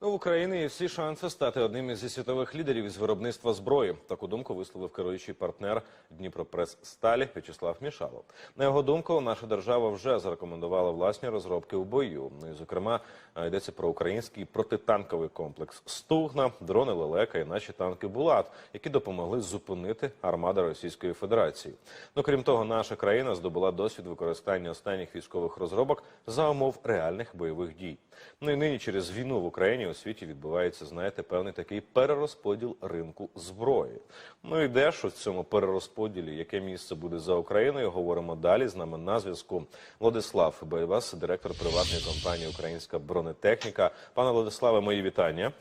Ну, в Україні є всі шанси стати одним із світових лідерів із виробництва зброї. Таку думку висловив керуючий партнер Дніпропрес Сталі В'ячеслав Мішалов. На його думку, наша держава вже зарекомендувала власні розробки в бою. Ну і зокрема е, йдеться про український протитанковий комплекс Стугна, дрони Лелека і наші танки Булат, які допомогли зупинити армада Російської Федерації. Ну крім того, наша країна здобула досвід використання останніх військових розробок за умов реальних бойових дій. Ну і нині через війну в Україні у світі відбувається, знаєте, певний такий перерозподіл ринку зброї. Ну і де ж у цьому перерозподілі, яке місце буде за Україною? Говоримо далі. З нами на зв'язку Владислав Байвас, директор приватної компанії Українська бронетехніка. Пане Владиславе, мої вітання.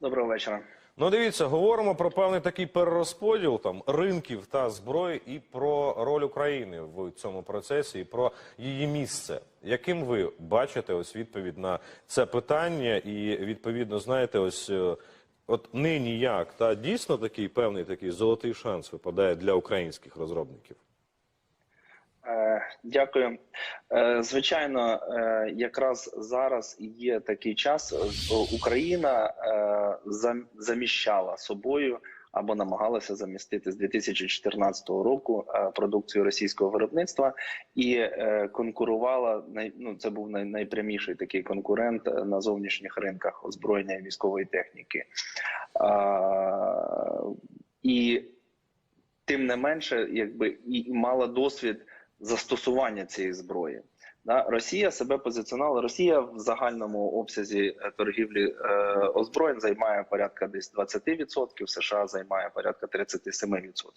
Доброго вечора. Ну, дивіться, говоримо про певний такий перерозподіл там ринків та зброї і про роль України в цьому процесі, і про її місце. Яким ви бачите ось відповідь на це питання? І відповідно знаєте, ось е, от нині як та дійсно такий певний такий золотий шанс випадає для українських розробників. Е, Дякую. Е, Звичайно, е, якраз зараз є такий час. Україна заміщала собою або намагалася замістити з 2014 року продукцію російського виробництва і конкурувала ну, це був найпряміший такий конкурент на зовнішніх ринках озброєння і військової техніки. І тим не менше, якби і мала досвід застосування цієї зброї. Да, Росія себе позиціонувала. Росія в загальному обсязі е, торгівлі е, озброєнь займає порядка десь 20%, США займає порядка 37%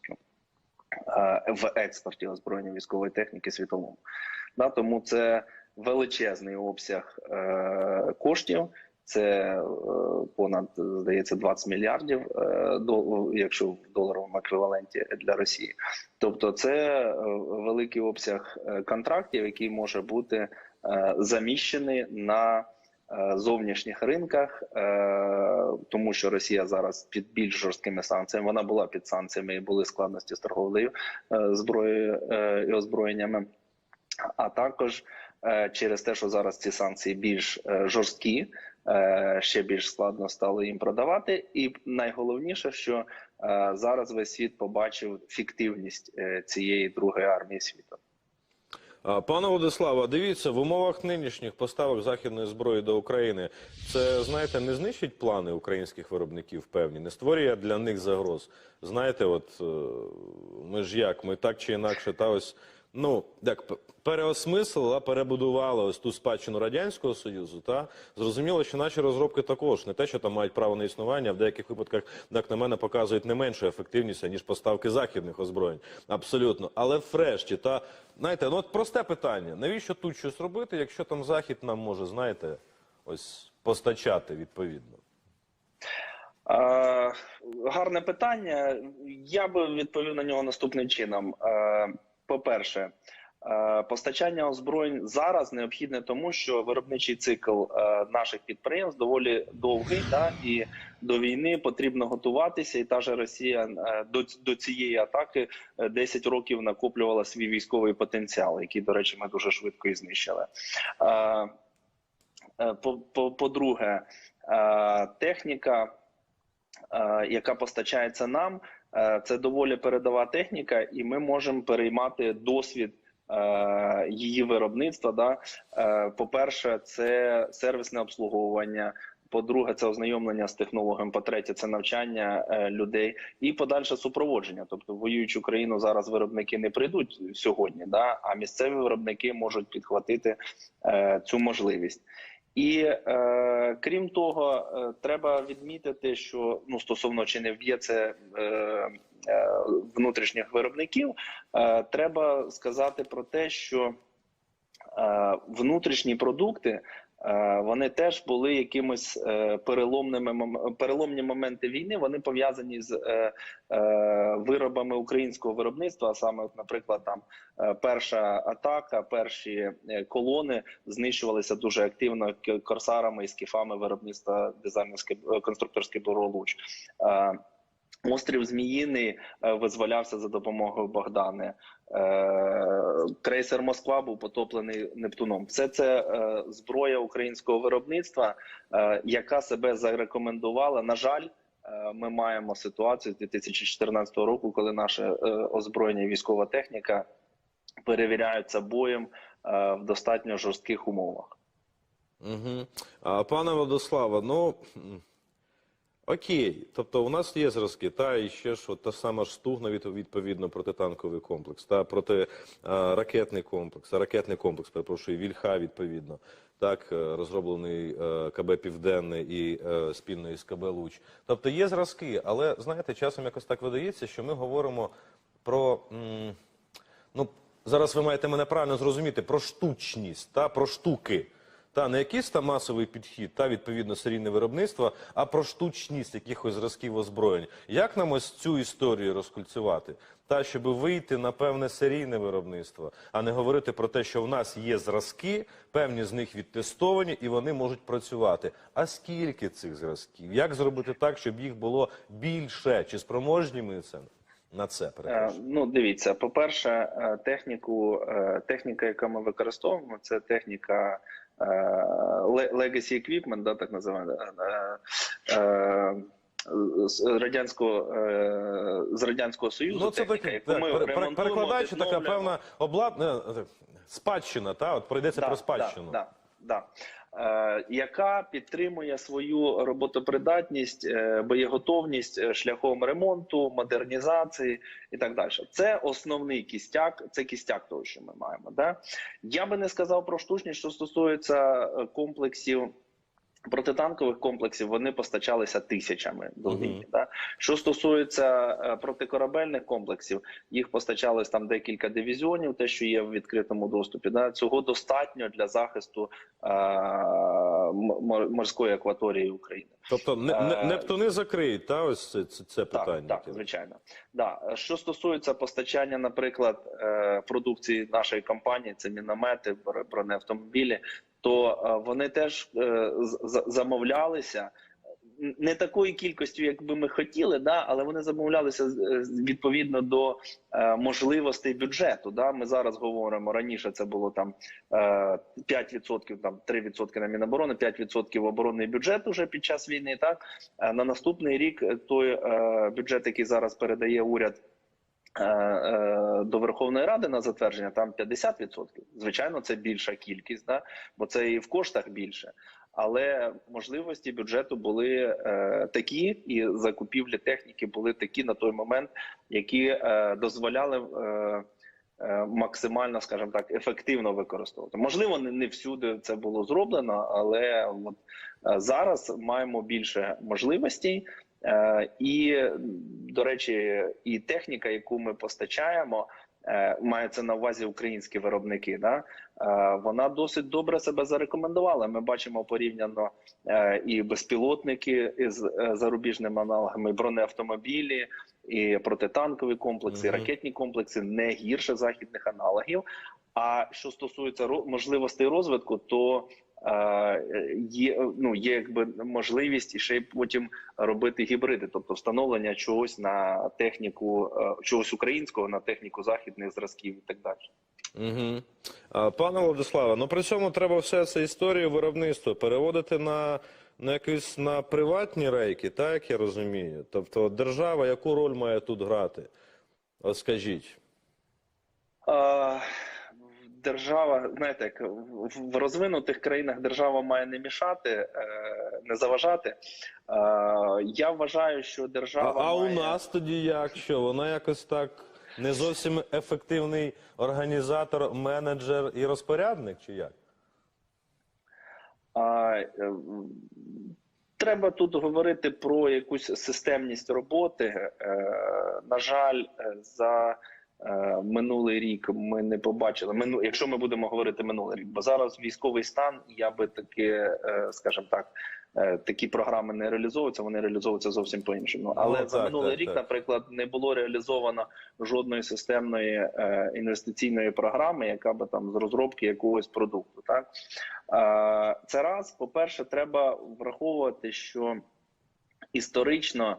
е, в експорті озброєння військової техніки світовому. Да, тому це величезний обсяг е, коштів. Це е, понад здається 20 мільярдів, е, якщо в доларовому еквіваленті для Росії. Тобто, це е, великий обсяг контрактів, який може бути заміщений на зовнішніх ринках, тому що Росія зараз під більш жорсткими санкціями. Вона була під санкціями і були складності з торговлею зброєю і озброєннями. А також через те, що зараз ці санкції більш жорсткі, ще більш складно стало їм продавати. І найголовніше, що е, зараз весь світ побачив фіктивність е, цієї другої армії світу. Пане Владиславе, дивіться, в умовах нинішніх поставок західної зброї до України це знаєте, не знищить плани українських виробників певні, не створює для них загроз. Знаєте, от е, ми ж як, ми так чи інакше, та ось ну як п- переосмислили, перебудували ось ту спадщину радянського союзу. Та зрозуміло, що наші розробки також не те, що там мають право на існування, в деяких випадках, як на мене, показують не меншу ефективність ніж поставки західних озброєнь. Абсолютно, але врешті, та знаєте, ну от просте питання: навіщо тут щось робити, якщо там захід нам може, знаєте, ось постачати відповідно. Е, гарне питання. Я би відповів на нього наступним чином. Е, по-перше, е, постачання озброєнь зараз необхідне тому, що виробничий цикл е, наших підприємств доволі довгий, да, і до війни потрібно готуватися. І та ж Росія е, до, до цієї атаки е, 10 років накоплювала свій військовий потенціал, який, до речі, ми дуже швидко і знищили. Е, е, по- по- По-друге, техніка яка постачається нам, це доволі передова техніка, і ми можемо переймати досвід. е, Її виробництва, да Е, по-перше, це сервісне обслуговування. По-друге, це ознайомлення з технологіями. По-третє, це навчання е, людей і подальше супроводження. Тобто, воюючу країну зараз виробники не прийдуть сьогодні, да а місцеві виробники можуть підхватити е, цю можливість. І е, крім того, е, треба відмітити, що ну стосовно чи не вб'є це е, е, внутрішніх виробників, е, треба сказати про те, що е, внутрішні продукти. Е, Вони теж були якимось е, переломними переломні моменти війни. Вони пов'язані з е, виробами українського виробництва. А саме, наприклад, там перша атака, перші колони знищувалися дуже активно корсарами і скіфами виробництва дизайнерське конструкторське бюро Луч. Острів Зміїний е, визволявся за допомогою Богдани. Е, Крейсер Москва був потоплений Нептуном. Все це е, зброя українського виробництва, яка себе зарекомендувала. На жаль, ми маємо ситуацію з 2014 року, коли наше озброєння і військова техніка перевіряються боєм в достатньо жорстких умовах. Угу. Пане Владиславе, ну окей. Тобто у нас є зразки, та і ще от та сама ж стугна відповідно протитанковий комплекс, та проти а, ракетний комплекс, а ракетний комплекс, перепрошую, Вільха відповідно. Так, е, розроблений е, КБ Південний і е, спільно із КБ Луч. Тобто є зразки, але знаєте, часом якось так видається, що ми говоримо про. м, ну, зараз ви маєте мене правильно зрозуміти про штучність, та про штуки. Та не якийсь там масовий підхід, та відповідно серійне виробництво, а про штучність якихось зразків озброєнь. Як нам ось цю історію розкульцювати? Та щоб вийти на певне серійне виробництво, а не говорити про те, що в нас є зразки, певні з них відтестовані, і вони можуть працювати. А скільки цих зразків? Як зробити так, щоб їх було більше? Чи спроможні ми це на це? Е. Ну, дивіться, по-перше, е, техніку, е, техніка, яку ми використовуємо, це техніка legacy equipment, да, так називаємо. е, е, з радянського е, з радянського союзу Ну, це техніка, таке, яку так, ми перекладаючи така певна обладнана спадщина, та от пройдеться про спадщину. Да, да, да. Е, яка підтримує свою роботопридатність, е, боєготовність е, шляхом ремонту, модернізації і так далі. Це основний кістяк, це кістяк того, що ми маємо. Да? Я би не сказав про штучність, що стосується комплексів. Протитанкових комплексів вони постачалися тисячами до війни. Да? Що стосується е, протикорабельних комплексів, їх постачалось там декілька дивізіонів, те, що є в відкритому доступі. Да? Цього достатньо для захисту е, морської акваторії України. Тобто не, не, Е, Нептуни закриють, та ось це, це, це питання. Так, так, звичайно. Да. Що стосується постачання, наприклад, е, продукції нашої компанії, це міномети, бро- бронеавтомобілі, то е, вони теж е, замовлялися. Не такою кількістю, як би ми хотіли, да, але вони замовлялися е, відповідно до можливостей бюджету. Да. Ми зараз говоримо раніше. Це було там е, 5%, там 3% на Міноборони, 5% оборонний бюджет уже під час війни. Так на наступний рік той бюджет, який зараз передає уряд. Е, е, До Верховної Ради на затвердження там 50%. Звичайно, це більша кількість, да? бо це і в коштах більше. Але можливості бюджету були е, такі, і закупівлі техніки були такі на той момент, які е, дозволяли е, е, максимально, скажімо так, ефективно використовувати. Можливо, не, не всюди це було зроблено, але от е, зараз маємо більше можливостей. Е, І, до речі, і техніка, яку ми постачаємо, е, мається на увазі українські виробники. Да? Е, Вона досить добре себе зарекомендувала. Ми бачимо порівняно і безпілотники із е, зарубіжними аналогами, і бронеавтомобілі, і протитанкові комплекси, і ракетні комплекси не гірше західних аналогів. А що стосується можливостей розвитку, то є ну є якби можливість і ще й потім робити гібриди, тобто встановлення чогось на техніку, е, чогось українського на техніку західних зразків і так далі. Угу. Пане Владиславе, ну при цьому треба все це історію виробництва переводити на, на якісь на приватні рейки, так як я розумію. Тобто держава яку роль має тут грати? От скажіть. Е, Держава, знаєте, як в- розвинутих країнах держава має не мішати, е, не заважати. Е, Я вважаю, що А, держава а у має... нас тоді як? Що вона якось так не зовсім ефективний організатор, менеджер і розпорядник, чи як? А, е, Треба тут говорити про якусь системність роботи. На жаль, за минулий рік ми не побачили. Мину, якщо ми будемо говорити минулий рік, бо зараз військовий стан, я би таки, е, скажімо так, е, такі програми не реалізовуються, вони реалізовуються зовсім по-іншому. Але Ну, за так, минулий так, рік, так. наприклад, не було реалізовано жодної системної е, інвестиційної програми, яка би там з розробки якогось продукту. Так Е, це раз. По перше, треба враховувати, що історично е,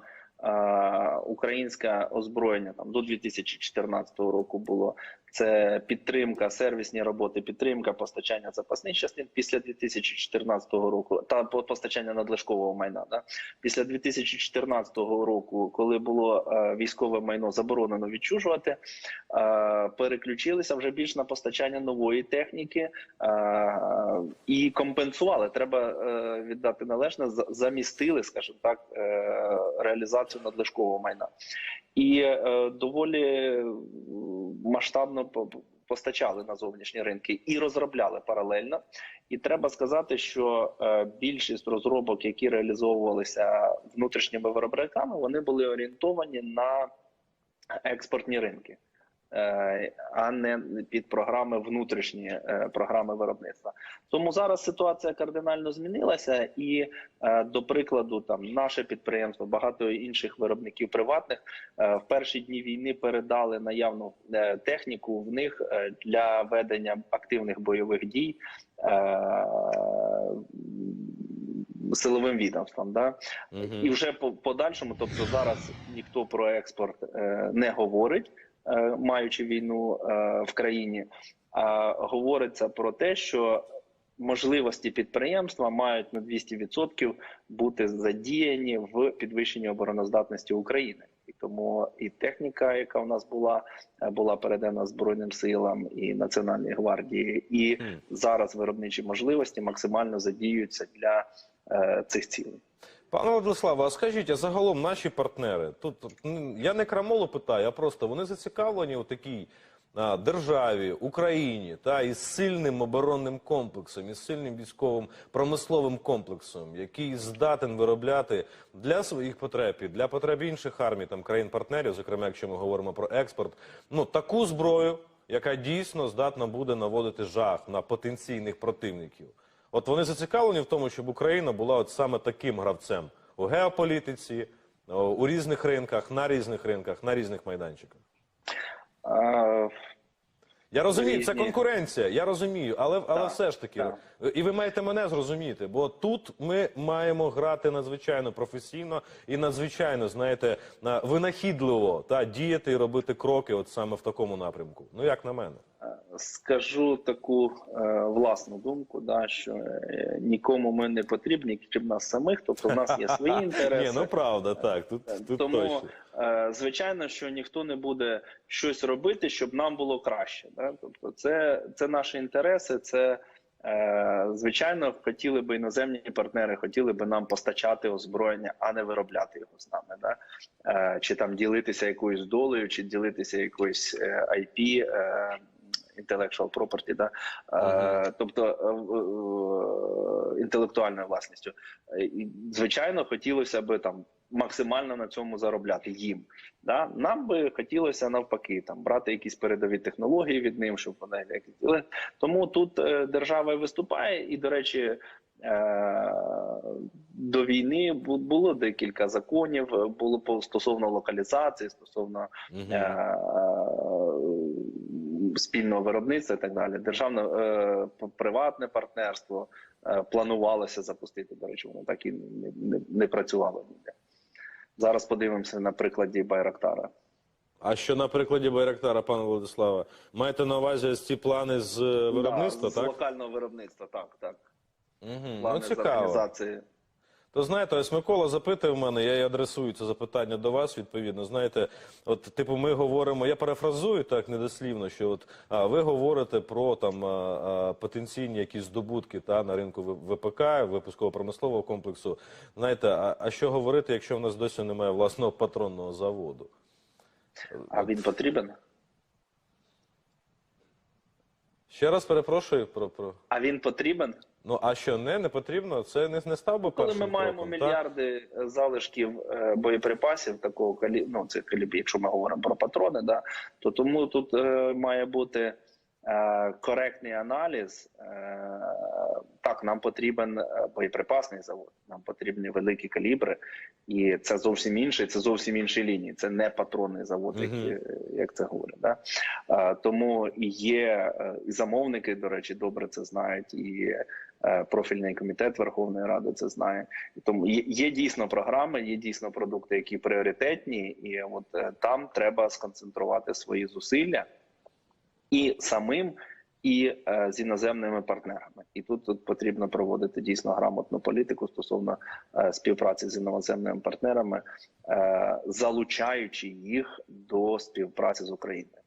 українське озброєння. Там до 2014 року було це підтримка, сервісні роботи, підтримка, постачання запасних частин після 2014 року та постачання надлишкового майна. Да? Після 2014 року, коли було е, військове майно заборонено відчужувати, е, переключилися вже більш на постачання нової техніки е, і компенсували. Треба е, віддати належне, замістили, скажімо так, е, реалізацію надлишкового майна. І е, доволі масштабно по- постачали на зовнішні ринки і розробляли паралельно. І треба сказати, що е, більшість розробок, які реалізовувалися внутрішніми виробниками, вони були орієнтовані на експортні ринки. Е, А не під програми внутрішні е, програми виробництва. Тому зараз ситуація кардинально змінилася, і е, до прикладу, там наше підприємство, багато інших виробників приватних в перші дні війни передали наявну техніку в них для ведення активних бойових дій силовим відомствам. Да? Мгм. І вже по подальшому, тобто зараз ніхто про експорт е, не говорить, маючи війну е, в країні, а говориться про те, що можливості підприємства мають на 200% бути задіяні в підвищенні обороноздатності України. І тому і техніка, яка в нас була, е, була передана Збройним силам і Національній гвардії, і зараз виробничі можливості максимально задіюються для е, цих цілей. Пане Владиславе, а скажіть, а загалом наші партнери, тут я не крамолу питаю, а просто вони зацікавлені у такій а, державі, Україні, та із сильним оборонним комплексом, із сильним військовим промисловим комплексом, який здатен виробляти для своїх потреб, і для потреб інших армій, там країн-партнерів, зокрема, якщо ми говоримо про експорт, ну таку зброю, яка дійсно здатна буде наводити жах на потенційних противників. От вони зацікавлені в тому, щоб Україна була от саме таким гравцем у геополітиці, у різних ринках, на різних ринках, на різних майданчиках. Е, Я розумію, це конкуренція, я розумію, але, але Так, все ж таки, так. і ви маєте мене зрозуміти, бо тут ми маємо грати надзвичайно професійно і надзвичайно, знаєте, винахідливо та діяти і робити кроки, от саме в такому напрямку. Ну як на мене. Скажу таку е, власну думку, да, що е, нікому ми не потрібні, крім нас самих. Тобто, в нас є свої інтереси. Ні, ну правда, так. Тут, тут Тому, точно. е, звичайно, що ніхто не буде щось робити, щоб нам було краще. Да? Тобто, це, це наші інтереси, це. е, Звичайно, хотіли би іноземні партнери, хотіли би нам постачати озброєння, а не виробляти його з нами, да? Е, чи там ділитися якоюсь долею, чи ділитися якоюсь е, IP, е, intellectual property, да? Е, тобто е, е, інтелектуальною власністю. І, Звичайно, хотілося б там максимально на цьому заробляти їм. Да? Нам би хотілося навпаки там брати якісь передові технології від ним, щоб вони якісь. Тому тут е, держава і виступає, і до речі. е, До війни було декілька законів, було по- стосовно локалізації, стосовно е, спільного виробництва і так далі. Державне е, приватне партнерство е, планувалося запустити. До речі, воно так і не, не, не працювало ніде. Зараз подивимося на прикладі Байрактара. А що на прикладі Байрактара, пане Владиславе, маєте на увазі ці плани з е, виробництва, Да, з локального виробництва, так, так. Угу. Плани Ну з організації. То знаєте, ось Микола запитує в мене, я і адресую це запитання до вас. Відповідно, знаєте, от типу, ми говоримо, я перефразую так недослівно, що от а, ви говорите про там а, а, потенційні якісь здобутки та на ринку ВПК, випусково-промислового комплексу. Знаєте, а, а що говорити, якщо в нас досі немає власного патронного заводу? А він потрібен? Ще раз перепрошую про про. А він потрібен? Ну а що не, не потрібно? Це не, не став би Коли першим ми маємо кроком, мільярди е, залишків е, боєприпасів такого калі... ну, цих калібрі, якщо ми говоримо про патрони, да, то тому тут е, має бути коректний аналіз. Е, так, нам потрібен е, боєприпасний завод, нам потрібні великі калібри, і це зовсім інше, це зовсім інші лінії. Це не патронний завод, як, е, як це говорять. Да? Е, тому і є е, і замовники, до речі, добре це знають, і е, профільний комітет Верховної Ради це знає. Тому є, є дійсно програми, є дійсно продукти, які пріоритетні, і от е, там треба сконцентрувати свої зусилля і самим, і е, з іноземними партнерами. І тут, тут потрібно проводити дійсно грамотну політику стосовно е, співпраці з іноземними партнерами, е, залучаючи їх до співпраці з Україною.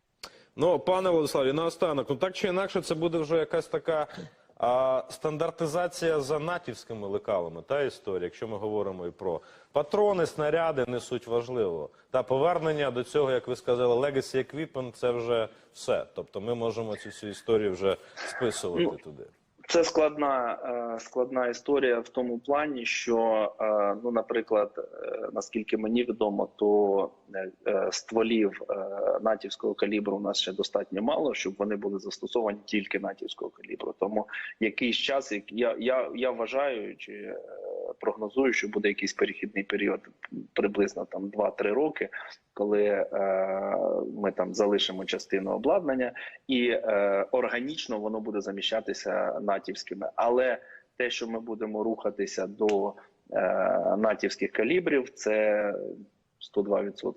Ну, пане Владиславі, наостанок, ну так чи інакше, це буде вже якась така а, стандартизація за натівськими лекалами, та історія, якщо ми говоримо і про патрони, снаряди, не суть важливо. Та повернення до цього, як ви сказали, legacy equipment – це вже все. Тобто ми можемо цю всю історію вже списувати Ну, туди. Це складна, е, складна історія в тому плані, що, е, ну, наприклад, е, наскільки мені відомо, то стволів натівського калібру у нас ще достатньо мало, щоб вони були застосовані тільки натівського калібру. Тому якийсь час, я, я, я вважаю чи прогнозую, що буде якийсь перехідний період, приблизно там 2-3 роки, коли е, ми там залишимо частину обладнання і е, органічно воно буде заміщатися натівськими. Але те, що ми будемо рухатися до е, натівських калібрів, це 102%.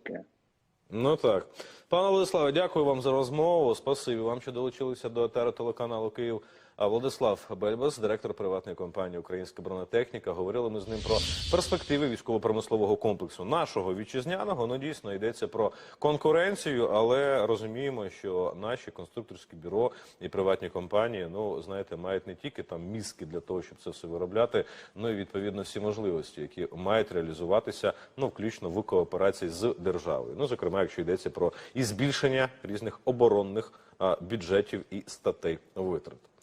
Ну так. Пане Владиславе, дякую вам за розмову. Спасибі вам, що долучилися до етеру телеканалу Київ. А Владислав Бельбас, директор приватної компанії Українська бронетехніка. Говорили ми з ним про перспективи військово-промислового комплексу нашого вітчизняного. Ну дійсно йдеться про конкуренцію, але розуміємо, що наші конструкторські бюро і приватні компанії, ну знаєте, мають не тільки там мізки для того, щоб це все виробляти, ну і відповідно всі можливості, які мають реалізуватися, ну включно в кооперації з державою. Ну зокрема, якщо йдеться про і збільшення різних оборонних бюджетів і статей витрат.